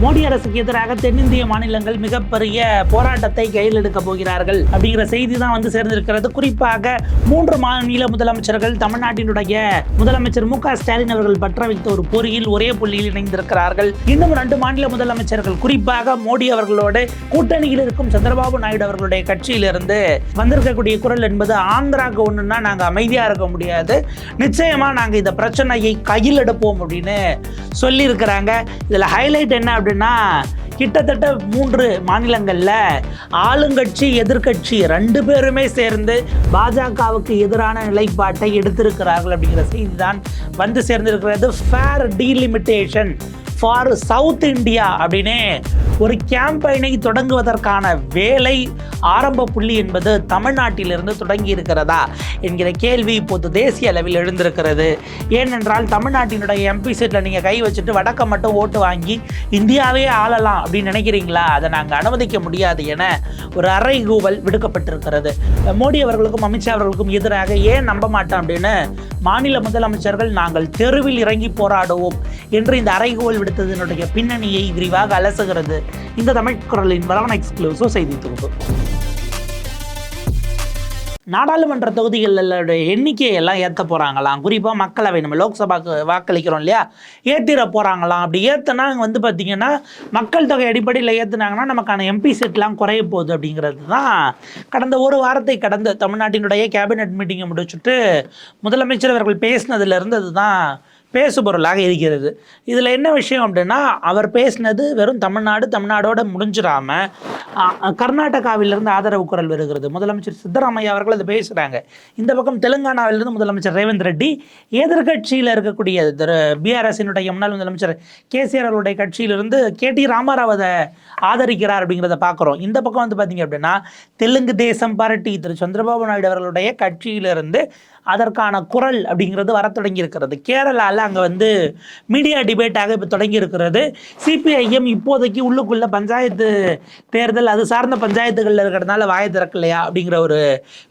மோடி அரசுக்கு எதிராக தென்னிந்திய மாநிலங்கள் மிகப்பெரிய போராட்டத்தை கையில் எடுக்க போகிறார்கள். அப்படிங்கிற செய்தி தான் வந்து சேர்ந்திருக்கிறது. குறிப்பாக மூன்று மாநில முதலமைச்சர்கள் தமிழ்நாட்டினுடைய முதலமைச்சர் மு ஸ்டாலின் அவர்கள் பற்ற வைத்த ஒரு பொறியில் ஒரே புள்ளியில் இணைந்திருக்கிறார்கள். இன்னும் ரெண்டு மாநில முதலமைச்சர்கள் குறிப்பாக மோடி அவர்களோடு கூட்டணியில் இருக்கும் சந்திரபாபு நாயுடு அவர்களுடைய கட்சியிலிருந்து வந்திருக்கக்கூடிய குரல் என்பது ஆந்திராவுக்கு ஒண்ணுன்னா நாங்க அமைதியா இருக்க முடியாது. நிச்சயமா நாங்க இந்த பிரச்சனையை கையில் எடுப்போம் அப்படின்னு சொல்லியிருக்கிறாங்க. இதுல ஹைலைட் என்ன அப்படின்னா கிட்டத்தட்ட மூன்று மாநிலங்களில் ஆளுங்கட்சி எதிர்கட்சி ரெண்டு பேருமே சேர்ந்து பாஜகவுக்கு எதிரான நிலைப்பாட்டை எடுத்திருக்கிறார்கள் அப்படிங்கிற செய்தி தான் வந்து சேர்ந்திருக்கிறது. Fair delimitation for south India அப்படின்னு ஒரு கேம்பெயினை தொடங்குவதற்கான வேலை ஆரம்ப புள்ளி என்பது தமிழ்நாட்டிலிருந்து தொடங்கி இருக்கிறதா என்கிற கேள்வி இப்போது தேசிய அளவில் எழுந்திருக்கிறது. ஏனென்றால் தமிழ்நாட்டினுடைய எம்பி சீட்டில் நீங்கள் கை வச்சுட்டு வடக்க மட்டும் ஓட்டு வாங்கி இந்தியாவே ஆளலாம் அப்படின்னு நினைக்கிறீங்களா? அதை நாங்கள் அனுமதிக்க முடியாது என ஒரு அறைகூவல் விடுக்கப்பட்டிருக்கிறது. மோடி அவர்களுக்கும் அமித்ஷா அவர்களுக்கும் எதிராக ஏன் நம்ப மாட்டோம் அப்படின்னு மாநில முதலமைச்சர்கள் நாங்கள் தெருவில் இறங்கி போராடுவோம் என்று இந்த அறைகோல் விடுத்ததனுடைய பின்னணியை விரிவாக அலசுகிறது. இந்த தமிழ் குரலின் வளவன எக்ஸ்க்ளூசிவ் செய்தி தொகுப்பு. நாடாளுமன்ற தொகுதிகளோட எண்ணிக்கையெல்லாம் ஏற்ற போகிறாங்களாம் குறிப்பாக மக்களவை நம்ம லோக்சபாக்கு வாக்களிக்கிறோம் இல்லையா? ஏற்றிட போகிறாங்களாம் அப்படி ஏற்றினா வந்து பார்த்திங்கன்னா மக்கள் தொகை அடிப்படையில் ஏற்றுனாங்கன்னா நமக்கான எம்பி செட்லாம் குறைய போகுது அப்படிங்கிறது தான் கடந்த ஒரு வாரத்தை கடந்த தமிழ்நாட்டினுடைய கேபினெட் மீட்டிங்கை முடிச்சுட்டு முதலமைச்சர் அவர்கள் பேசினதுலேருந்து அதுதான் பேசுபொருளாக இருக்கிறது. இதில் என்ன விஷயம் அப்படின்னா அவர் பேசினது வெறும் தமிழ்நாடு தமிழ்நாடோடு முடிஞ்சிடாமல் கர்நாடகாவிலிருந்து ஆதரவு குரல் வருகிறது. முதலமைச்சர் சித்தராமையா அவர்கள் அதை பேசுகிறாங்க இந்த பக்கம் தெலுங்கானாவிலிருந்து முதலமைச்சர் ரேவந்த் ரெட்டி எதிர்கட்சியில் இருக்கக்கூடிய பிஆர்எஸ்னுடைய முன்னாள் முதலமைச்சர் கேசிஆர் அவருடைய கட்சியிலிருந்து கே டி ராமாராவ் அதை ஆதரிக்கிறார் அப்படிங்கிறத பார்க்குறோம் இந்த பக்கம் வந்து பார்த்தீங்க அப்படின்னா தெலுங்கு தேசம் பார்ட்டி திரு சந்திரபாபு நாயுடு அவர்களுடைய கட்சியிலிருந்து அதற்கான குரல் அப்படிங்கிறது வர தொடங்கியிருக்கிறது. கேரளாவில் அங்கே வந்து மீடியா டிபேட்டாக இப்போ தொடங்கியிருக்கிறது. சிபிஐஎம் இப்போதைக்கு உள்ளுக்குள்ளே பஞ்சாயத்து தேர்தல் அது சார்ந்த பஞ்சாயத்துகளில் இருக்கிறதுனால வாய திறக்கலையா அப்படிங்கிற ஒரு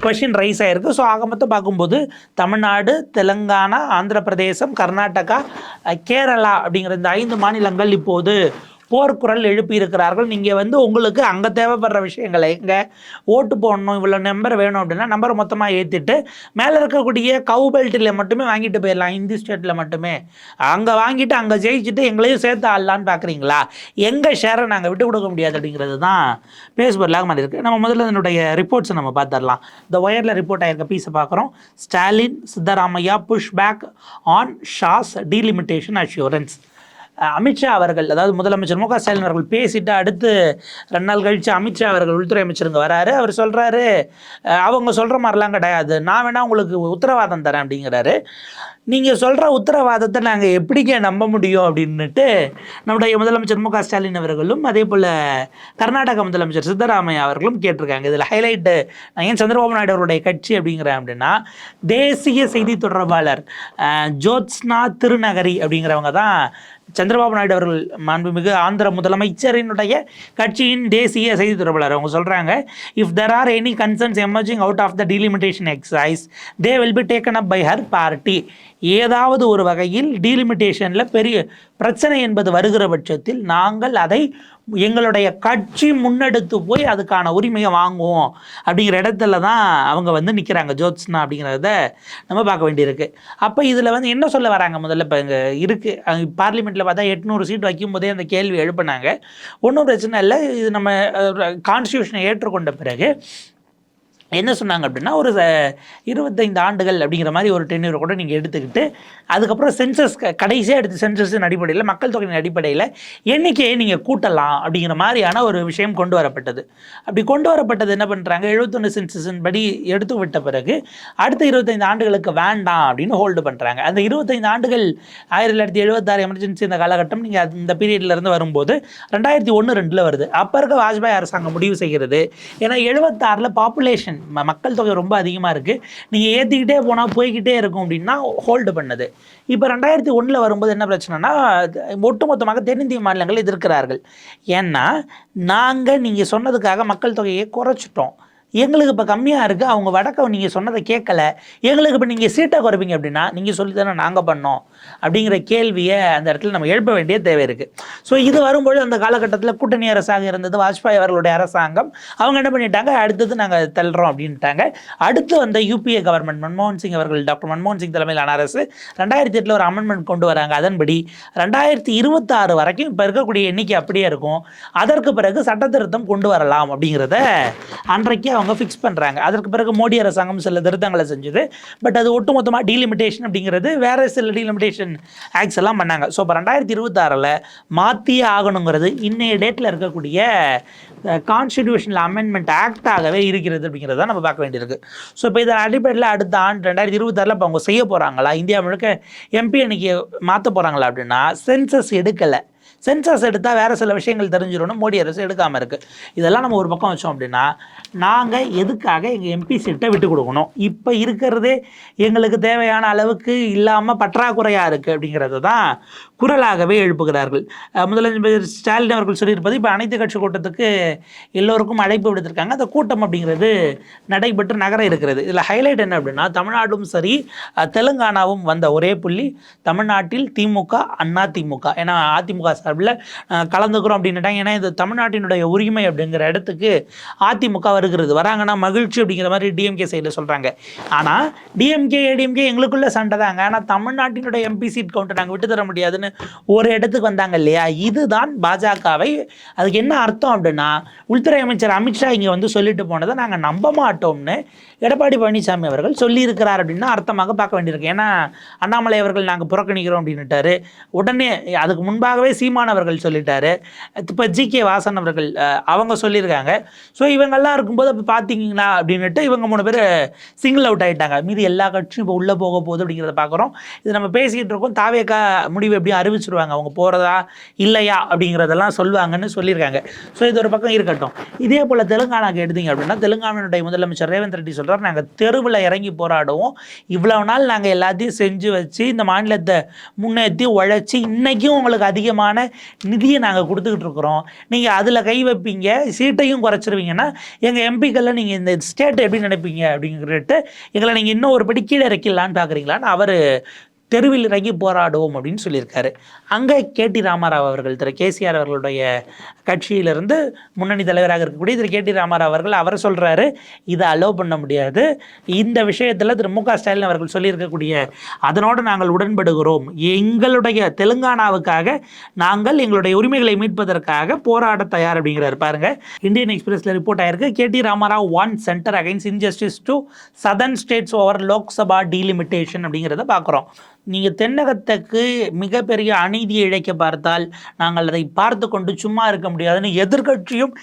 கொஷின் ரைஸ் ஆகிருக்கு ஸோ ஆக மொத்தம் பார்க்கும்போது தமிழ்நாடு தெலுங்கானா ஆந்திர பிரதேசம் கர்நாடகா கேரளா அப்படிங்கிற இந்த ஐந்து மாநிலங்கள் இப்போது போர்க்குரல் எழுப்பியிருக்கிறார்கள். நீங்கள் வந்து உங்களுக்கு அங்கே தேவைப்படுற விஷயங்களை எங்கே ஓட்டு போடணும் இவ்வளோ நம்பர் வேணும் அப்படின்னா நம்பரை மொத்தமாக ஏற்றிட்டு மேலே இருக்கக்கூடிய கவு பெல்ட்டில் மட்டுமே வாங்கிட்டு போயிடலாம் இந்தி ஸ்டேட்டில் மட்டுமே. அங்கே வாங்கிட்டு அங்கே ஜெயிச்சுட்டு எங்களையும் சேர்த்து ஆடலான்னு பார்க்குறீங்களா எங்கள் ஷேரை நாங்கள் விட்டு கொடுக்க முடியாது அப்படிங்கிறது தான் பேசுபொருளாக மாதிரி இருக்குது நம்ம முதல்ல அதனுடைய ரிப்போர்ட்ஸை நம்ம பார்த்துடலாம் இந்த ஒயரில் ரிப்போர்ட் ஆகிருக்க பீஸை பார்க்குறோம் Stalin Siddaramaiah push back on Shah's delimitation assurance Amit Shah அவர்கள் அதாவது முதலமைச்சர் மு க ஸ்டாலின் அவர்கள் பேசிட்டு அடுத்து ரெண்டு நாள் கழித்து அமித்ஷா அவர்கள் உள்துறை அமைச்சருங்க வராரு. அவர் சொல்கிறாரு அவங்க சொல்கிற மாதிரிலாம் கிடையாது. நான் வேணால் உங்களுக்கு உத்தரவாதம் தரேன் அப்படிங்கிறாரு. நீங்கள் சொல்கிற உத்தரவாதத்தை நாங்கள் எப்படிங்க நம்ப முடியும் அப்படின்னுட்டு நம்முடைய முதலமைச்சர் மு க ஸ்டாலின் அவர்களும் அதே போல் கர்நாடக முதலமைச்சர் சித்தராமையா அவர்களும் கேட்டிருக்காங்க. இதில் ஹைலைட்டு நான் ஏன் சந்திரபாபு நாயுடு அவருடைய கட்சி அப்படிங்கிறேன் அப்படின்னா தேசிய செய்தி தொடர்பாளர் ஜோத்ஸ்னா திருநகரி அப்படிங்கிறவங்க தான் சந்திரபாபு நாயுடு அவர்கள் மாண்புமிகு ஆந்திர முதலமைச்சரினுடைய கட்சியின் தேசிய செய்தி தொடர்பாளர். அவங்க சொல்கிறாங்க if there are any concerns emerging out of the delimitation exercise they will be taken up by her party ஏதாவது ஒரு வகையில் டீலிமிட்டேஷனில் பெரிய பிரச்சனை என்பது வருகிற பட்சத்தில் நாங்கள் அதை எங்களுடைய கட்சி முன்னெடுத்து போய் அதுக்கான உரிமையை வாங்குவோம் அப்படிங்கிற இடத்துல தான் அவங்க வந்து நிற்கிறாங்க ஜோத்ஸ்னா அப்படிங்கிறத நம்ம பார்க்க வேண்டியிருக்கு. அப்போ இதில் வந்து என்ன சொல்ல வராங்க? முதல்ல இப்போ இங்கே இருக்குது பார்லிமெண்ட்டில் பார்த்தா எட்நூறு சீட் வைக்கும்போதே அந்த கேள்வி எழுப்புனாங்க. ஒன்றும் பிரச்சனை இல்லை. இது நம்ம கான்ஸ்டியூஷனை ஏற்றுக்கொண்ட பிறகு என்ன சொன்னாங்க அப்படின்னா ஒரு ச- இருபத்தைந்து ஆண்டுகள் அப்படிங்கிற மாதிரி ஒரு டென்யூரை கூட நீங்கள் எடுத்துக்கிட்டு அதுக்கப்புறம் சென்சஸ் கடைசியாக எடுத்து சென்சஸின் அடிப்படையில் மக்கள் தொகையின் அடிப்படையில் எண்ணிக்கையை நீங்கள் கூட்டலாம் அப்படிங்கிற மாதிரியான ஒரு விஷயம் கொண்டு வரப்பட்டது. அப்படி கொண்டு வரப்பட்டது என்ன பண்ணுறாங்க எழுபத்தொன்று சென்சஸின் படி எடுத்து விட்ட பிறகு அடுத்த இருபத்தைந்து ஆண்டுகளுக்கு வேண்டாம் அப்படின்னு ஹோல்டு பண்ணுறாங்க அந்த இருபத்தைந்து ஆண்டுகள் ஆயிரத்தி தொள்ளாயிரத்தி எழுபத்தாறு எமர்ஜென்சி இந்த காலகட்டம் நீங்கள் இந்த பீரியட்லேருந்து வரும்போது ரெண்டாயிரத்தி ஒன்று ரெண்டில் வருது. அப்போ இருக்க வாஜ்பாய் அரசாங்கம் முடிவு செய்கிறது ஏன்னா எழுபத்தாறில் பாப்புலேஷன் ஃபைன் மக்கள் தொகை ரொம்ப அதிகமாக இருக்குது நீங்கள் ஏற்றிக்கிட்டே போனால் போய்கிட்டே இருக்கும் அப்படின்னா ஹோல்டு பண்ணுது. இப்போ ரெண்டாயிரத்தி ஒன்றில் வரும்போது என்ன பிரச்சனைனா ஒட்டுமொத்தமாக தென்னிந்திய மாநிலங்கள் எதிர்க்கிறார்கள். ஏன்னா நாங்கள் நீங்கள் சொன்னதுக்காக மக்கள் தொகையை குறைச்சிட்டோம். எங்களுக்கு இப்போ கம்மியாக இருக்குது அவங்க வடக்க நீங்கள் சொன்னதை கேட்கல. எங்களுக்கு இப்போ நீங்கள் சீட்டை குறைப்பீங்க அப்படின்னா நீங்கள் சொல்லி தானே நாங்கள் பண்ணோம். அப்படிங்கிற கேள்வியை அந்த இடத்துல நம்ம எழுப்ப வேண்டிய தேவை இருக்குது ஸோ இது வரும்பொழுது அந்த காலகட்டத்தில் கூட்டணி அரசாக இருந்தது வாஜ்பாய் அவர்களுடைய அரசாங்கம். அவங்க என்ன பண்ணிட்டாங்க? அடுத்தது நாங்கள் தள்ளுறோம் அப்படின்ட்டாங்க. அடுத்து வந்த யூபிஏ கவர்மெண்ட் மன்மோகன் சிங் அவர்கள் டாக்டர் மன்மோகன் சிங் தலைமையிலான அரசு ரெண்டாயிரத்தி எட்டில் ஒரு அமெண்ட்மெண்ட் கொண்டு வராங்க. அதன்படி ரெண்டாயிரத்தி இருபத்தாறு வரைக்கும் இப்போ இருக்கக்கூடிய எண்ணிக்கை அப்படியே இருக்கும். அதற்கு பிறகு சட்ட திருத்தம் கொண்டு வரலாம் அப்படிங்கிறத அன்றைக்கு அவங்க ஃபிக்ஸ் பண்ணுறாங்க அதற்கு பிறகு மோடி அரசாங்கம் சில திருத்தங்களை செஞ்சது. பட் அது ஒட்டுமொத்தமாக டீலிமிட்டேஷன் அப்படிங்கிறது வேறு சில டீலிமிட்டேஷன் ஆக்ட்ஸ் எல்லாம் பண்ணாங்க. ஸோ இப்போ ரெண்டாயிரத்தி இருபத்தாறில் மாற்றியே ஆகணுங்கிறது இன்றைய டேட்டில் இருக்கக்கூடிய கான்ஸ்டிடியூஷனல் அமெண்ட்மெண்ட் ஆக்டாகவே இருக்கிறது அப்படிங்கிறத நம்ம பார்க்க வேண்டியிருக்கு. ஸோ இப்போ இதன் அடிப்படையில் அடுத்த ஆண்டு ரெண்டாயிரத்தி இருபத்தாறில் இப்போ அவங்க செய்ய போகிறாங்களா இந்தியா முழுக்க எம்பி அன்னைக்கு மாற்ற போகிறாங்களா அப்படின்னா சென்சஸ் எடுக்கலை. சென்சஸ் எடுத்தால் வேறு சில விஷயங்கள் தெரிஞ்சிடணும் மோடி அரசு எடுக்காமல் இருக்குது இதெல்லாம் நம்ம ஒரு பக்கம் வச்சோம் அப்படின்னா நாங்கள் எதுக்காக எங்கள் எம்பி சீட்டை விட்டு கொடுக்கணும்? இப்போ இருக்கிறதே எங்களுக்கு தேவையான அளவுக்கு இல்லாமல் பற்றாக்குறையாக இருக்குது அப்படிங்கிறது தான் குரலாகவே எழுப்புகிறார்கள். முதலமைச்சர் ஸ்டாலின் அவர்கள் சொல்லியிருப்பது இப்போ அனைத்து கட்சி கூட்டத்துக்கு எல்லோருக்கும் அழைப்பு விடுத்திருக்காங்க. அந்த கூட்டம் அப்படிங்கிறது நடைபெற்று நகர இருக்கிறது. இதில் ஹைலைட் என்ன அப்படின்னா தமிழ்நாடும் சரி தெலுங்கானாவும் வந்த ஒரே புள்ளி தமிழ்நாட்டில் திமுக அண்ணா திமுக. ஏன்னா அதிமுக சார்பில் கலந்துக்கிறோம் அப்படின்னுட்டாங்க ஏன்னா இது தமிழ்நாட்டினுடைய உரிமை அப்படிங்கிற இடத்துக்கு அதிமுக வருகிறது. வராங்கன்னா மகிழ்ச்சி அப்படிங்கிற மாதிரி டிஎம்கே சைடில் சொல்கிறாங்க ஆனால் டிஎம்கே ஏடிஎம்கே எங்களுக்குள்ள சண்டை தாங்க. ஆனால் தமிழ்நாட்டினுடைய எம்பி சீட் கவுண்டர் நாங்கள் விட்டு தர முடியாதுன்னு ஒரு இடத்துக்கு வந்தாங்க இல்லையா? இதுதான் பாஜகவை அதுக்கு என்ன அர்த்தம் அப்படின்னா உள்துறை அமைச்சர் அமித்ஷா இங்கே வந்து சொல்லிட்டு போனதை நாங்கள் நம்ப மாட்டோம்னு எடப்பாடி பழனிசாமி அவர்கள் சொல்லியிருக்கிறார் அப்படின்னா அர்த்தமாக பார்க்க வேண்டியிருக்கு. ஏன்னா அண்ணாமலை அவர்கள் நாங்கள் புறக்கணிக்கிறோம் அப்படின்னுட்டாரு. உடனே அதுக்கு முன்பாகவே சீமான் அவர்கள் சொல்லிட்டாரு. இப்போ ஜி கே வாசன் அவர்கள் அவங்க சொல்லியிருக்காங்க. ஸோ இவங்கெல்லாம் இருக்கும்போது அப்போ பார்த்தீங்கன்னா அப்படின்னுட்டு இவங்க மூணு பேர் சிங்கிள் அவுட் ஆகிட்டாங்க மீதி எல்லா கட்சியும் இப்போ உள்ளே போக போகுது அப்படிங்கிறத பார்க்குறோம் இது நம்ம பேசிக்கிட்டு இருக்கோம். தாவேக்கா முடிவு எப்படி அறிவிச்சிருவாங்க. அவங்க போகிறதா இல்லையா அப்படிங்கிறதெல்லாம் சொல்லுவாங்கன்னு சொல்லியிருக்காங்க. ஸோ இது ஒரு பக்கம் இருக்கட்டும். இதே போல் தெலுங்கானாக்கு எடுத்தீங்க அப்படின்னா தெலுங்கானாவுடைய முதலமைச்சர் ரேவந்த் ரெட்டி சொல்கிறார் நாங்கள் தெருவில் இறங்கி போராடுவோம். இவ்வளவு நாள் நாங்கள் எல்லாத்தையும் செஞ்சு வச்சு இந்த மாநிலத்தை முன்னேற்றி உழைச்சி இன்றைக்கும் உங்களுக்கு அதிகமான நிதியை நாங்கள் கொடுத்துக்கிட்டு இருக்கிறோம். நீங்கள் அதில் கை வைப்பீங்க. சீட்டையும் குறைச்சிருவீங்கன்னா எங்கள் எம்பிக்களில் நீங்கள் இந்த ஸ்டேட் எப்படி நினைப்பீங்க அப்படிங்கிறட்டு எங்களை நீங்கள் இன்னும் ஒரு படி கீழே இறக்கிடலான்னு பார்க்குறீங்களான்னு அவர் தெருவில் இறங்கி போராடுவோம் அப்படின்னு சொல்லியிருக்காரு. அங்கே கேடி ராமாராவ் அவர்கள் திரு. கேசிஆர் அவர்களுடைய கட்சியிலிருந்து முன்னணி தலைவராக இருக்கக்கூடிய திரு. கேடி ராமாராவ் அவர்கள் அவர் சொல்கிறாரு இதை அலோவ் பண்ண முடியாது. இந்த விஷயத்தில் திரு. மு. க. ஸ்டாலின் அவர்கள் சொல்லியிருக்கக்கூடிய அதனோடு நாங்கள் உடன்படுகிறோம். எங்களுடைய தெலுங்கானாவுக்காக நாங்கள் எங்களுடைய உரிமைகளை மீட்பதற்காக போராட தயார் அப்படிங்கிறார். பாருங்க இந்தியன் எக்ஸ்பிரஸில் ரிப்போர்ட் ஆயிருக்கு. KT Rama Rao on centre against injustice to southern states over Lok Sabha delimitation அப்படிங்கிறத பார்க்குறோம். நீங்கள் தென்னகத்துக்கு மிகப்பெரிய அநீதியை இழைக்க பார்த்தால் நாங்கள் அதை பார்த்து கொண்டு சும்மா இருக்க முடியாதுன்னு எதிர்க்கட்சியும்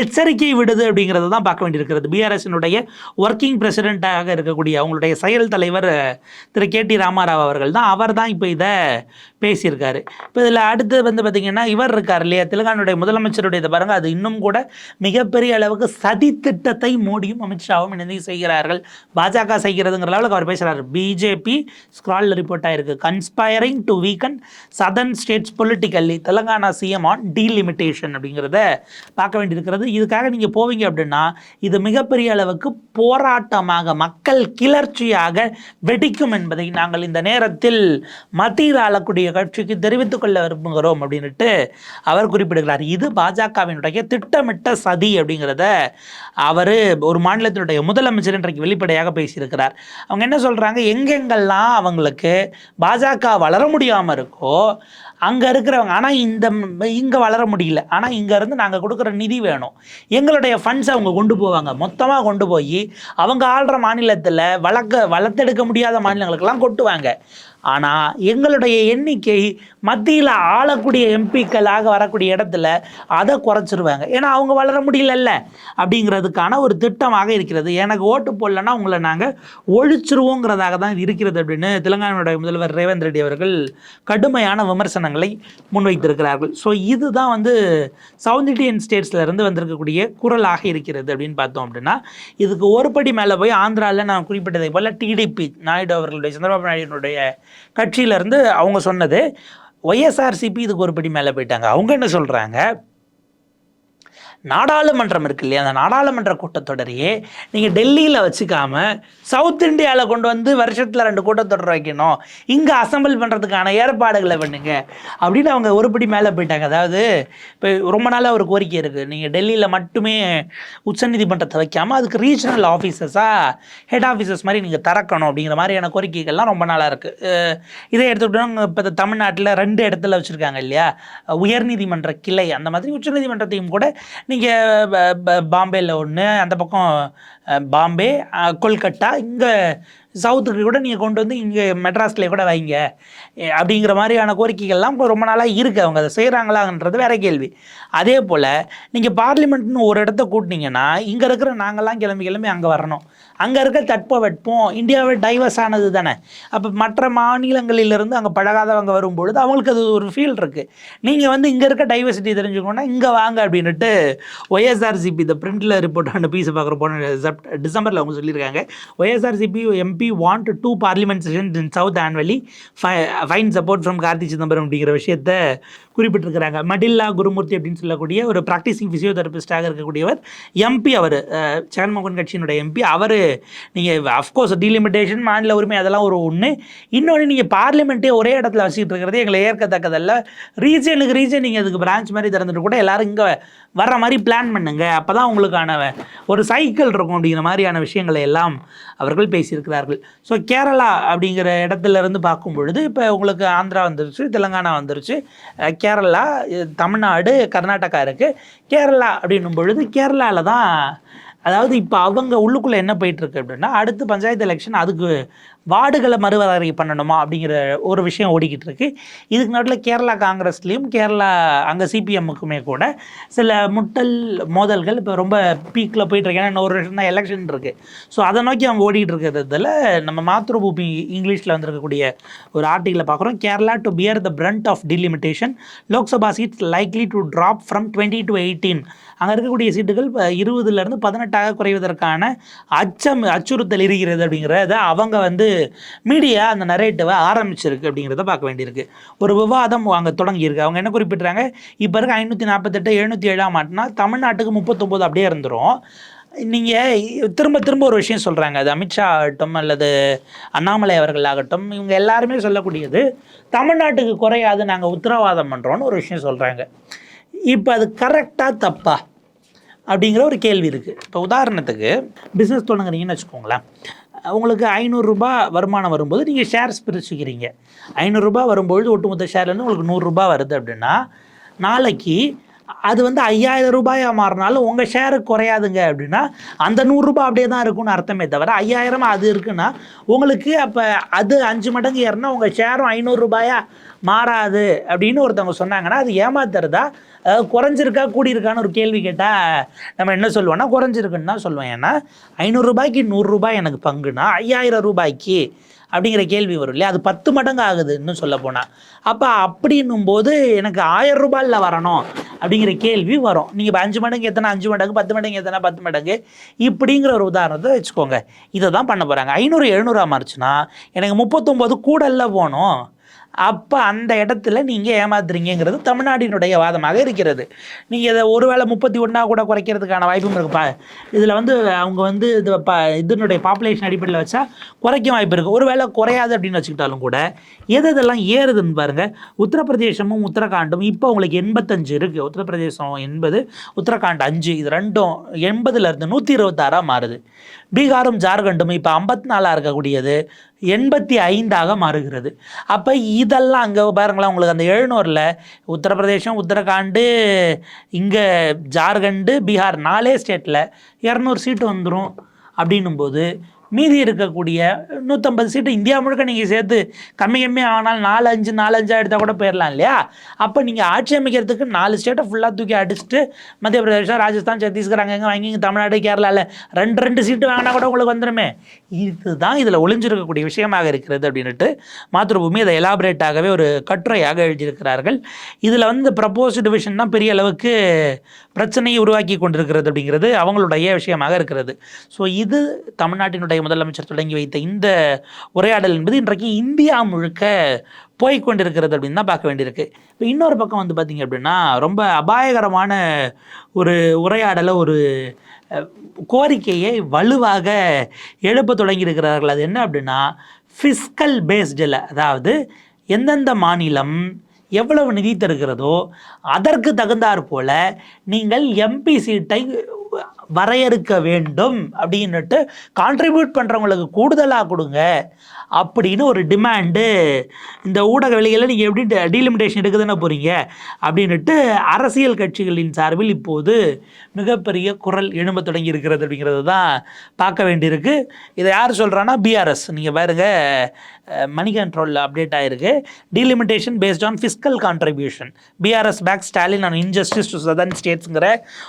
எச்சரிக்கை விடுது அப்படிங்கிறத தான் பார்க்க வேண்டியிருக்கிறது. பிஆர்எஸ்னுடைய ஒர்க்கிங் பிரசிடெண்ட்டாக இருக்கக்கூடிய அவங்களுடைய செயல் தலைவர் திரு கே டி ராமாராவ் அவர்கள் தான். அவர் தான் இப்போ இதை பேசியிருக்காரு. இப்போ இதில் அடுத்து வந்து பார்த்திங்கன்னா இவர் இருக்கார் இல்லையா? தெலுங்கானுடைய முதலமைச்சருடைய இதை பாருங்க அது இன்னும் கூட மிகப்பெரிய அளவுக்கு சதி திட்டத்தை மோடியும் அமித்ஷாவும் இணைந்து செய்கிறார்கள். பாஜக செய்கிறதுங்கிற அளவுக்கு அவர் பேசுகிறார் பிஜேபி ஸ்க்ரால் ரிப்போர்ட் ஆயிருக்கு. Conspiring to weaken southern states politically Telangana CM on delimitation அப்படிங்கிறத பார்க்க வேண்டியிருக்கிறது. இதுக்காக நீங்கள் போவீங்க அப்படின்னா இது மிகப்பெரிய அளவுக்கு போராட்டமாக மக்கள் கிளர்ச்சியாக வெடிக்கும் என்பதை நாங்கள் இந்த நேரத்தில் மத்தியில் ஆளக்கூடிய கட்சிக்கு தெரிவித்துக் கொள்ள விரும்புகிறோம் அப்படின்னுட்டு அவர் குறிப்பிடுகிறார். இது பாஜகவினுடைய திட்டமிட்ட சதி அப்படிங்கிறத அவர் ஒரு மாநிலத்தினுடைய முதலமைச்சர் இன்றைக்கு வெளிப்படையாக பேசியிருக்கிறார். அவங்க என்ன சொல்கிறாங்க எங்கெங்கெல்லாம் அவங்களுக்கு பாஜக வளர முடியாமல் இருக்கோ அங்கே இருக்கிறவங்க ஆனால் இந்த இங்கே வளர முடியல ஆனால் இங்கேருந்து நாங்கள் கொடுக்குற நிதி வேணும். எங்களுடைய ஃபண்ட்ஸ் அவங்க கொண்டு போவாங்க. மொத்தமாக கொண்டு போய் அவங்க ஆள்ற மாநிலத்தில் வளர்க்க வளர்த்தெடுக்க முடியாத மாநிலங்களுக்கெல்லாம் கொட்டுவாங்க. ஆனால் எங்களுடைய எண்ணிக்கை மத்தியில் ஆளக்கூடிய எம்பிக்களாக வரக்கூடிய இடத்துல அதை குறைச்சிருவாங்க. ஏன்னா அவங்க வளர முடியலல்ல அப்படிங்கிறதுக்கான ஒரு திட்டமாக இருக்கிறது. எனக்கு ஓட்டு போடலன்னா உங்களை நாங்கள் ஒழிச்சிருவோங்கிறதாக தான் இருக்கிறது அப்படின்னு தெலுங்கானாவுடைய முதல்வர் ரேவந்த் ரெட்டி அவர்கள் கடுமையான விமர்சனங்களை முன்வைத்திருக்கிறார்கள். ஸோ இதுதான் வந்து சவுத் இண்டியன் ஸ்டேட்ஸ்லேருந்து வந்திருக்கக்கூடிய குரலாக இருக்கிறது அப்படின்னு பார்த்தோம் அப்படின்னா இதுக்கு ஒரு படி மேலே போய் ஆந்திராவில் நான் குறிப்பிட்டதை போல் டிடிபி நாயுடு அவர்களுடைய சந்திரபாபு நாயுடுனுடைய கட்சியிலேருந்து அவங்க சொன்னது ஒய்எஸ்ஆர்சிபி இதுக்கு ஒரு படி மேலே போயிட்டாங்க. அவங்க என்ன சொல்கிறாங்க நாடாளுமன்றம் இருக்கு இல்லையா? அந்த நாடாளுமன்ற கூட்டத்தொடரையே நீங்கள் டெல்லியில் வச்சுக்காம சவுத் இந்தியாவில் கொண்டு வந்து வருஷத்தில் ரெண்டு கூட்டத்தொடர் வைக்கணும். இங்கே அசம்பிள் பண்ணுறதுக்கான ஏற்பாடுகளை பண்ணுங்க. அப்படின்னு அவங்க ஒருபடி மேலே போயிட்டாங்க. அதாவது இப்போ ரொம்ப நாளாக ஒரு கோரிக்கை இருக்குது நீங்கள் டெல்லியில் மட்டுமே உச்சநீதிமன்றத்தை வைக்காமல் அதுக்கு ரீஜனல் ஆஃபீஸஸாக ஹெட் ஆஃபீஸஸ் மாதிரி நீங்கள் திறக்கணும் அப்படிங்கிற மாதிரியான கோரிக்கைகள்லாம் ரொம்ப நாளாக இருக்குது இதை எடுத்துக்கிட்டோம் இப்போ தமிழ்நாட்டில் ரெண்டு இடத்துல வச்சுருக்காங்க இல்லையா? உயர்நீதிமன்ற கிளை அந்த மாதிரி உச்சநீதிமன்றத்தையும் கூட நீங்கள் பாம்பேயில் ஒன்று அந்த பக்கம் பாம்பே கொல்கட்டா இங்கே சவுத்துக்கு கூட நீங்கள் கொண்டு வந்து இங்கே மெட்ராஸில் கூட வைங்க. அப்படிங்கிற மாதிரியான கோரிக்கைகள்லாம் இப்போ ரொம்ப நாளாக இருக்குது அவங்க அதை செய்கிறாங்களான்றது வேற கேள்வி. அதே போல் நீங்கள் பார்லிமெண்ட்னு ஒரு இடத்த கூட்டினீங்கன்னா இங்கே இருக்கிற நாங்கள்லாம் கிளம்பி கிளம்பி அங்கே வரணும். அங்கே இருக்க தட்ப வெட்பம் இந்தியாவே டைவர்ஸ் ஆனது தானே. அப்போ மற்ற மாநிலங்களிலிருந்து அங்கே பழகாதவங்க வரும்பொழுது அவங்களுக்கு அது ஒரு ஃபீல் இருக்குது நீங்கள் வந்து இங்கே இருக்க டைவர்சிட்டி தெரிஞ்சுக்கணுன்னா இங்கே வாங்க அப்படின்னுட்டு ஒய்எஸ்ஆர்சிபி இந்த பிரிண்டில் ரிப்போர்ட் அந்த பீஸை பார்க்குற போன டிசம்பரில் அவங்க சொல்லியிருக்காங்க. YSRCP MP want to parliament session in south annually find support from Karthi Chidambaram அப்படிங்கிற விஷயத்த குறிப்பிட்டிருக்கிறாங்க. மடில்லா குருமூர்த்தி அப்படின்னு சொல்லக்கூடிய ஒரு ப்ராக்டிசிங் ஃபிசியோதெரபிஸ்டாக இருக்கக்கூடியவர் எம்பி அவர் ஜெகன்மோகன் கட்சியினுடைய எம்பி அவர் நீங்கள் அஃப்கோர்ஸ் டீலிமிட்டேஷன் மாநில உரிமை அதெல்லாம் ஒரு ஒன்று இன்னொன்று நீங்கள் பார்லிமெண்ட்டே ஒரே இடத்துல வச்சுக்கிட்டு இருக்கிறது எங்களை ஏற்கத்தக்கதல்ல. ரீஜனுக்கு ரீஜன் நீங்கள் அதுக்கு பிரான்ச் மாதிரி திறந்துட்டு கூட எல்லாரும் இங்கே வர்ற மாதிரி பிளான் பண்ணுங்க. அப்போ தான் உங்களுக்கான ஒரு சைக்கிள் இருக்கும் அப்படிங்கிற மாதிரியான விஷயங்களை எல்லாம் அவர்கள் பேசியிருக்கிறார்கள். ஸோ கேரளா அப்படிங்கிற இடத்துல இருந்து பார்க்கும் பொழுது இப்போ உங்களுக்கு ஆந்திரா வந்துருச்சு தெலுங்கானா வந்துருச்சு கேரளா தமிழ்நாடு கர்நாடகா இருக்குது கேரளா அப்படின்னும் பொழுது கேரளாவில் தான் அதாவது இப்போ அவங்க உள்ளுக்குள்ளே என்ன போயிட்டுருக்கு அப்படின்னா அடுத்து பஞ்சாயத்து எலெக்ஷன் அதுக்கு வார்டுகளை மறுவரையறை பண்ணணுமா அப்படிங்கிற ஒரு விஷயம் ஓடிக்கிட்டு இருக்கு. இதுக்கு நடுவில் கேரளா காங்கிரஸ்லேயும் கேரளா அங்கே சிபிஎம்முக்குமே கூட சில முட்டல் மோதல்கள் இப்போ ரொம்ப பீக்கில் போயிட்டுருக்கு ஏன்னா இன்னும் ஒரு வருஷம் தான் எலெக்ஷன் இருக்குது ஸோ அதை நோக்கி அவங்க ஓடிக்கிட்டு இருக்கிறதுல நம்ம மாத்ருபூமி இங்கிலீஷில் வந்திருக்கக்கூடிய ஒரு ஆர்டிகளை பார்க்குறோம். Kerala to bear the brunt of delimitation Lok Sabha seats likely to drop from twenty to eighteen அங்கே இருக்கக்கூடிய சீட்டுகள் இப்போ இருபதுலேருந்து பதினெட்டாக குறைவதற்கான அச்சம் அச்சுறுத்தல் இருக்கிறது அப்படிங்கிறத அவங்க வந்து மீடியா அந்த நரேட்டிவை ஆரம்பிச்சிருக்கு அப்படிங்கிறத பார்க்க வேண்டியிருக்கு. ஒரு விவாதம் அங்கே தொடங்கியிருக்கு. அவங்க என்ன குறிப்பிட்றாங்க? இப்போ இருக்க ஐநூற்றி நாற்பத்தெட்டு எழுநூற்றி ஏழாம் ஆண்டுனா தமிழ்நாட்டுக்கு முப்பத்தொம்போது அப்படியே இருந்துரும். நீங்கள் திரும்ப திரும்ப ஒரு விஷயம் சொல்கிறாங்க அது அமித்ஷா ஆகட்டும் அல்லது அண்ணாமலை அவர்கள் ஆகட்டும் இவங்க எல்லாருமே சொல்லக்கூடியது தமிழ்நாட்டுக்கு குறையாது நாங்கள் உத்தரவாதம் பண்ணுறோன்னு ஒரு விஷயம் சொல்கிறாங்க இப்போ அது கரெக்டாக தப்பா? அப்படிங்கிற ஒரு கேள்வி இருக்குது இப்போ உதாரணத்துக்கு பிஸ்னஸ் தொடங்குறீங்கன்னு வச்சுக்கோங்களேன். உங்களுக்கு ஐநூறுரூபா வருமானம் வரும்போது நீங்கள் ஷேர்ஸ் பிரிச்சுக்கிறீங்க. ஐநூறுரூபா வரும்பொழுது ஒட்டுமொத்த ஷேர்லேருந்து உங்களுக்கு நூறுரூபா வருது அப்படின்னா நாளைக்கு அது வந்து ஐயாயிரம் ரூபாயாக மாறினாலும் உங்கள் ஷேரு குறையாதுங்க அப்படின்னா அந்த நூறுரூபா அப்படியே தான் இருக்கும்னு அர்த்தமே தவிர ஐயாயிரம் அது இருக்குன்னா உங்களுக்கு அப்போ அது அஞ்சு மடங்கு ஏறினா உங்கள் ஷேரும் ஐநூறுரூபாயா மாறாது அப்படின்னு ஒருத்தவங்க சொன்னாங்கன்னா அது ஏமாத்துறதா? குறைஞ்சிருக்கா கூடியிருக்கான்னு ஒரு கேள்வி கேட்டால் நம்ம என்ன சொல்லுவோம்னா குறைஞ்சிருக்குன்னு தான் சொல்லுவேன். ஏன்னா ஐநூறுரூபாய்க்கு நூறுரூபாய் எனக்கு பங்குனா ஐயாயிரம் ரூபாய்க்கு அப்படிங்கிற கேள்வி வரும் இல்லையா? அது பத்து மடங்கு ஆகுது இன்னும் சொல்ல போனால் அப்போ அப்படின்னும் போது எனக்கு ஆயிரம் ரூபாயில் வரணும் அப்படிங்கிற கேள்வி வரும். நீங்கள் இப்போ அஞ்சு மடங்கு எத்தனை அஞ்சு மடங்கு பத்து மடங்கு எத்தனை பத்து மடங்கு இப்படிங்கிற ஒரு உதாரணத்தை வச்சுக்கோங்க. இதை தான் பண்ண போகிறாங்க ஐநூறு எழுநூறா மாறுச்சுன்னா எனக்கு முப்பத்தொம்போது கூடல்ல போகணும். அப்போ அந்த இடத்துல நீங்கள் ஏமாத்துறீங்கிறது தமிழ்நாட்டினுடைய வாதமாக இருக்கிறது. நீங்கள் இதை ஒருவேளை முப்பத்தி ஒன்றா கூட குறைக்கிறதுக்கான வாய்ப்பும் இருக்குப்பா இதில் வந்து அவங்க வந்து இது ப இதனுடைய பாப்புலேஷன் அடிப்படையில் வச்சா குறைக்க வாய்ப்பு இருக்குது ஒருவேளை குறையாது அப்படின்னு வச்சுக்கிட்டாலும் கூட எது இதெல்லாம் ஏறுதுன்னு பாருங்கள் உத்தரப்பிரதேசமும் உத்தரகாண்டும் இப்போ உங்களுக்கு எண்பத்தஞ்சு இருக்குது உத்தரப்பிரதேசம் எண்பது உத்தரகாண்ட் அஞ்சு இது ரெண்டும் எண்பதுலேருந்து நூற்றி இருபத்தாறாக மாறுது. பீகாரும் ஜார்க்கண்டும் இப்போ ஐம்பத்தி நாலாக இருக்கக்கூடியது எண்பத்தி ஐந்தாக மாறுகிறது. அப்போ இதெல்லாம் அங்கே பாருங்களேன் உங்களுக்கு அந்த எழுநூறில் உத்தரப்பிரதேசம் உத்தரகாண்டு இங்கே ஜார்க்கண்டு பீகார் நாலே ஸ்டேட்டில் இரநூறு சீட்டு வந்துடும் அப்படின்னும்போது மீதி இருக்கக்கூடிய நூற்றம்பது சீட்டு இந்தியா முழுக்க நீங்கள் சேர்த்து கம்மி கம்மி ஆனால் நாலு அஞ்சு நாலு அஞ்சாக எடுத்தால் கூட போயிடலாம் இல்லையா? அப்போ நீங்கள் ஆட்சி அமைக்கிறதுக்கு நாலு ஸ்டேட்டை ஃபுல்லாக தூக்கி அடிச்சுட்டு மத்திய பிரதேசம் ராஜஸ்தான் சத்தீஸ்கர் அங்கங்கே வாங்கிங்க தமிழ்நாடு கேரளாவில் ரெண்டு ரெண்டு சீட்டு வாங்கினா கூட உங்களுக்கு வந்துடுமே இதுதான் இதில் ஒளிஞ்சிருக்கக்கூடிய விஷயமாக இருக்கிறது அப்படின்ட்டு மாத்ருபூமி அதை எலாபரேட்டாகவே ஒரு கட்டுரையாக எழுதியிருக்கிறார்கள். இதில் வந்து ப்ரப்போஸ் டிவிஷன் தான் பெரிய அளவுக்கு பிரச்சனையை உருவாக்கி கொண்டிருக்கிறது அப்படிங்கிறது அவங்களுடைய விஷயமாக இருக்கிறது. ஸோ இது தமிழ்நாட்டினுடைய முதலமைச்சர் தொடங்கி வைத்த இந்த உரையாடல் என்பது இன்றைக்கு இந்தியா முழுக்க போய் கொண்டிருக்கிறது அப்படின்னு தான் பார்க்க வேண்டியிருக்கு. இப்போ இன்னொரு பக்கம் வந்து பார்த்திங்க அப்படின்னா ரொம்ப அபாயகரமான ஒரு உரையாடலை ஒரு கோரிக்கையை வலுவாக எழுப்ப தொடங்கியிருக்கிறார்கள். அது என்ன அப்படின்னா ஃபிஸ்கல் பேஸ்டில் அதாவது எந்தெந்த மாநிலம் எவ்வளவு நிதி தருகிறதோ அதற்கு தகுந்தாற் போல நீங்கள் எம்பி சீட்டை வரையறுக்க வேண்டும் அப்படின்னுட்டு கான்ட்ரிபியூட் பண்ணுறவங்களுக்கு கூடுதலாக கொடுங்க அப்படின்னு ஒரு டிமாண்டு இந்த ஊடக வெளிகளில் நீங்கள் எப்படி டீலிமிட்டேஷன் எடுக்குதுன்னு போகிறீங்க அப்படின்னுட்டு அரசியல் கட்சிகளின் சார்பில் இப்போது மிகப்பெரிய குரல் எழும்ப தொடங்கி இருக்கிறது அப்படிங்கிறது தான் பார்க்க வேண்டியிருக்கு. இதை யார் சொல்கிறான்னா பிஆர்எஸ் நீங்கள் பாருங்கள் மணி கண்ட்ரோலில் அப்டேட் ஆகிருக்கு delimitation based on fiscal contribution BRS back Stalin and injustice to southern ஸ்டேட்ஸுங்கிற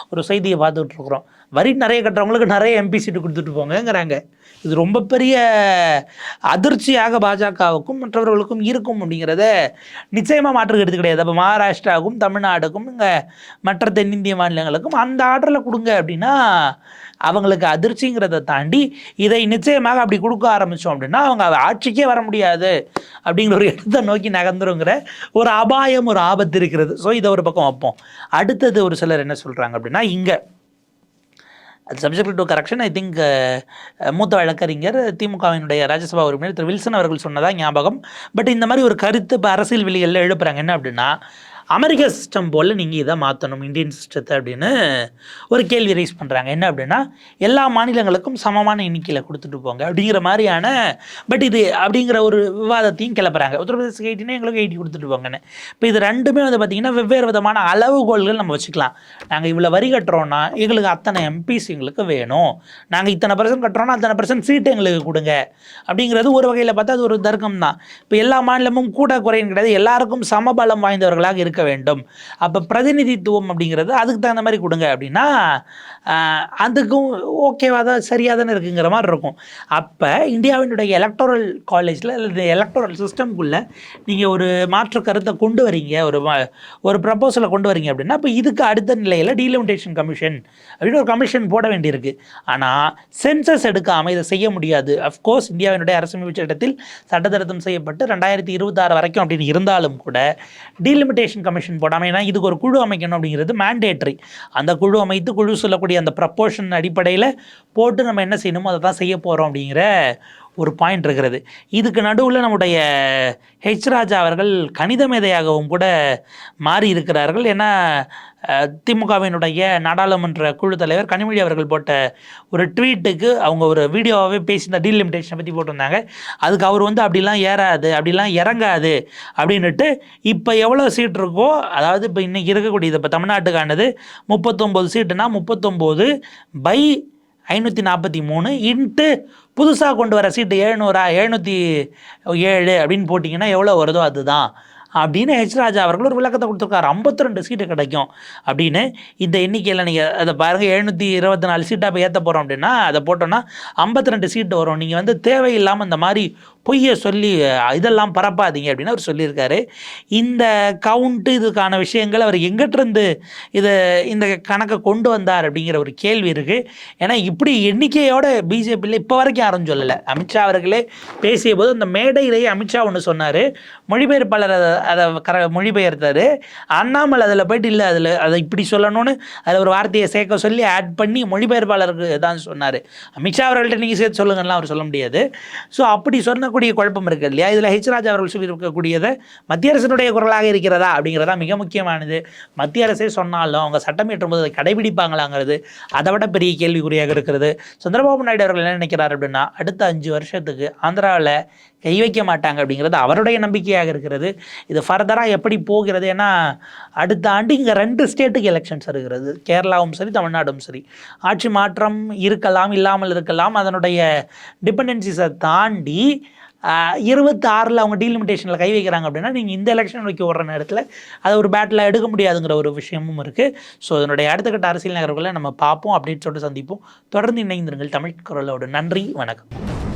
ஒரு செய்தியை பார்த்துட்டு இருக்கிறோம் வரி நிறைய கட்டுறவங்களுக்கு நிறைய எம்பி சீட்டு கொடுத்துட்டு போங்கங்கிறாங்க. இது ரொம்ப பெரிய அதிர்ச்சியாக பாஜகவுக்கும் மற்றவர்களுக்கும் இருக்கும் அப்படிங்கிறத நிச்சயமாக மாற்று கிடையாது. அப்போ மகாராஷ்டிராவுக்கும் தமிழ்நாடுக்கும் இங்கே மற்ற தென்னிந்திய மாநிலங்களுக்கும் அந்த ஆர்டரில் கொடுங்க அப்படின்னா அவங்களுக்கு அதிர்ச்சிங்கிறத தாண்டி இதை நிச்சயமாக அப்படி கொடுக்க ஆரம்பித்தோம் அப்படின்னா அவங்க ஆட்சிக்கே வர முடியாது அப்படிங்கிற ஒரு இடத்தை நோக்கி நகர்ந்துருங்கிற ஒரு அபாயம் ஒரு ஆபத்து இருக்கிறது. ஸோ இதை ஒரு பக்கம் வைப்போம். அடுத்தது ஒரு சிலர் என்ன சொல்கிறாங்க அப்படின்னா இங்கே. அது subject to correction I think மூத்த வழக்கறிஞர் திமுகவினுடைய ராஜ்யசபா உறுப்பினர் திரு வில்சன் அவர்கள் சொன்னதா ஞாபகம். பட் இந்த மாதிரி ஒரு கருத்து இப்போ அரசியல் வெளிகளில் எழுப்புறாங்க. என்ன அப்படின்னா அமெரிக்க சிஸ்டம் போல் நீங்கள் இதை மாற்றணும் இந்தியன் சிஸ்டத்தை அப்படின்னு ஒரு கேள்வி ரைஸ் பண்ணுறாங்க என்ன அப்படின்னா எல்லா மாநிலங்களுக்கும் சமமான எண்ணிக்கையில் கொடுத்துட்டு போங்க அப்படிங்கிற மாதிரியான பட் இது அப்படிங்கிற ஒரு விவாதத்தையும் கிளப்புறாங்க. உத்தரப்பிரதேச எயிட்டினா எங்களுக்கு எயிட்டி கொடுத்துட்டு போங்கன்னு. இப்போ இது ரெண்டுமே வந்து பார்த்திங்கன்னா வெவ்வேறு விதமான அளவுகோள்கள் நம்ம வச்சுக்கலாம். நாங்கள் இவ்வளோ வரி கட்டுறோன்னா எங்களுக்கு அத்தனை எம்பிஸ் எங்களுக்கு வேணும். நாங்கள் இத்தனை பர்சன்ட் கட்டுறோன்னா அத்தனை பர்சன்ட் சீட்டு எங்களுக்கு கொடுங்க. அப்படிங்கிறது ஒரு வகையில் பார்த்தா அது ஒரு தர்க்கம் தான் இப்போ எல்லா மாநிலமும் கூட குறையும் கிடையாது. எல்லாருக்கும் சமபலம் வாய்ந்தவர்களாக இருக்க வேண்டும். அப்போ பிரதிநிதித்துவம் அப்படிங்கிறது அதுக்கு தகுந்த மாதிரி கொடுங்க அப்படின்னா அதுக்கும் ஓகேவாக தான் சரியாக தானே இருக்குங்கிற மாதிரி இருக்கும். அப்போ இந்தியாவினுடைய எலக்டோரல் காலேஜில் அல்லது எலக்டோரல் சிஸ்டம்குள்ளே நீங்கள் ஒரு மாற்று கருத்தை கொண்டு வரீங்க ஒரு ஒரு ப்ரப்போசலை கொண்டு வரீங்க அப்படின்னா இப்போ இதுக்கு அடுத்த நிலையில் டீலிமிட்டேஷன் கமிஷன் அப்படின்னு ஒரு கமிஷன் போட வேண்டியிருக்கு. ஆனால் சென்சஸ் எடுக்காமல் இதை செய்ய முடியாது. அஃப்கோர்ஸ் இந்தியாவினுடைய அரசமைப்பு சட்டத்தில் சட்டத்திருத்தம் செய்யப்பட்டு ரெண்டாயிரத்தி இருபத்தாறு வரைக்கும் அப்படின்னு இருந்தாலும் கூட டீலிமிட்டேஷன் கமிஷன் போடாமல் ஏன்னா இதுக்கு ஒரு குழு அமைக்கணும் அப்படிங்கிறது மேண்டேட்ரி அந்த குழு அமைத்து குழு சொல்லக்கூடிய அந்த ப்ரப்போர்ஷன் அடிப்படையில் போட்டு நம்ம என்ன செய்யணுமோ அதை தான் செய்ய போகிறோம் அப்படிங்கிற ஒரு பாயிண்ட் இருக்கிறது. இதுக்கு நடுவில் நம்முடைய ஹெச் ராஜா அவர்கள் கணித மேதையாகவும் கூட மாறி இருக்கிறார்கள் ஏன்னா திமுகவினுடைய நாடாளுமன்ற குழு தலைவர் கனிமொழி அவர்கள் போட்ட ஒரு ட்வீட்டுக்கு அவங்க ஒரு வீடியோவாகவே பேசியிருந்த டீலிமிட்டேஷனை பற்றி போட்டிருந்தாங்க. அதுக்கு அவர் வந்து அப்படிலாம் ஏறாது அப்படிலாம் இறங்காது அப்படின்னுட்டு இப்போ எவ்வளோ சீட் இருக்கோ அதாவது இப்போ இன்றைக்கி இருக்கக்கூடியது இப்போ தமிழ்நாட்டுக்கானது முப்பத்தொம்போது சீட்டுனா முப்பத்தொம்போது பை ஐநூற்றி நாற்பத்தி மூணு இன்ட்டு புதுசாக கொண்டு வர சீட்டு எழுநூறா எழுநூற்றி ஏழு அப்படின்னு போட்டிங்கன்னா எவ்வளோ வருதோ அதுதான். அப்படின்னு ஹெச் ராஜா அவர்கள் ஒரு விளக்கத்தை கொடுத்துருக்காரு. 52 ரெண்டு சீட்டு கிடைக்கும் அப்படின்னு. இந்த எண்ணிக்கையில் நீங்கள் அதை பாருங்கள் எழுநூற்றி இருபத்தி நாலு சீட்டாக இப்போ ஏற்ற போகிறோம் அப்படின்னா அதை போட்டோன்னா 52 ரெண்டு சீட்டு வரும். நீங்கள் வந்து தேவையில்லாமல் இந்த மாதிரி பொய்யை சொல்லி இதெல்லாம் பரப்பாதீங்க அப்படின்னு அவர் சொல்லியிருக்காரு. இந்த கவுண்ட்டு இதுக்கான விஷயங்கள் அவர் எங்கிட்டிருந்து இதை இந்த கணக்கை கொண்டு வந்தார் அப்படிங்கிற ஒரு கேள்வி இருக்குது ஏன்னா இப்படி எண்ணிக்கையோட பிஜேபியில் இப்போ வரைக்கும் யாரும் சொல்லலை. அமித்ஷா அவர்களே பேசிய போது அந்த மேடையிலேயே அமித்ஷா ஒன்று சொன்னார். மொழிபெயர்ப்பாளர் அதை அதை கர மொழிபெயர்த்தார். அண்ணாமலை அதில் போயிட்டு இல்லை அதில் அதை இப்படி சொல்லணும்னு அதில் ஒரு வார்த்தையை சேர்க்க சொல்லி ஆட் பண்ணி மொழிபெயர்ப்பாளருக்கு தான் சொன்னார். அமித்ஷா அவர்கள்ட்ட நீங்கள் சேர்த்து சொல்லுங்கலாம் அவர் சொல்ல முடியாது. ஸோ அப்படி சொன்ன இருக்கக்கூடிய குழப்பம் இருக்குது இல்லையா? இதில் ஹெச் ராஜா அவர்கள் சொல்லியிருக்கக்கூடியதை மத்திய அரசினுடைய குரலாக இருக்கிறதா? அப்படிங்கிறதா மிக முக்கியமானது. மத்திய அரசே சொன்னாலும் அவங்க சட்டம் இயற்றும்போது அதை கடைபிடிப்பாங்களாங்கிறது அதை விட பெரிய கேள்விக்குறியாக இருக்கிறது. சந்திரபாபு நாயுடு அவர்கள் என்ன நினைக்கிறார் அப்படின்னா அடுத்த அஞ்சு வருஷத்துக்கு ஆந்திராவில் கை வைக்க மாட்டாங்க அப்படிங்கிறது அவருடைய நம்பிக்கையாக இருக்கிறது. இது ஃபர்தராக எப்படி போகிறது? ஏன்னா அடுத்த ஆண்டு இங்கே ரெண்டு ஸ்டேட்டுக்கு எலெக்ஷன்ஸ் இருக்கிறது கேரளாவும் சரி தமிழ்நாடும் சரி. ஆட்சி மாற்றம் இருக்கலாம் இல்லாமல் இருக்கலாம் அதனுடைய டிபெண்டன்சிஸை தாண்டி இருபத்தாறில் அவங்க டீலிமிட்டேஷனில் கை வைக்கிறாங்க அப்படின்னா நீங்கள் இந்த எலெக்ஷன் வைக்க ஓடுற நேரத்தில் அதை ஒரு பேட்டில் எடுக்க முடியாதுங்கிற ஒரு விஷயமும் இருக்குது ஸோ அதனுடைய அடுத்த கட்ட அரசியல் நகர்வுகளை நம்ம பார்ப்போம் அப்படின்னு சொல்லிட்டு சந்திப்போம். தொடர்ந்து இணைந்திருங்கள் தமிழ் குரலோட. நன்றி வணக்கம்.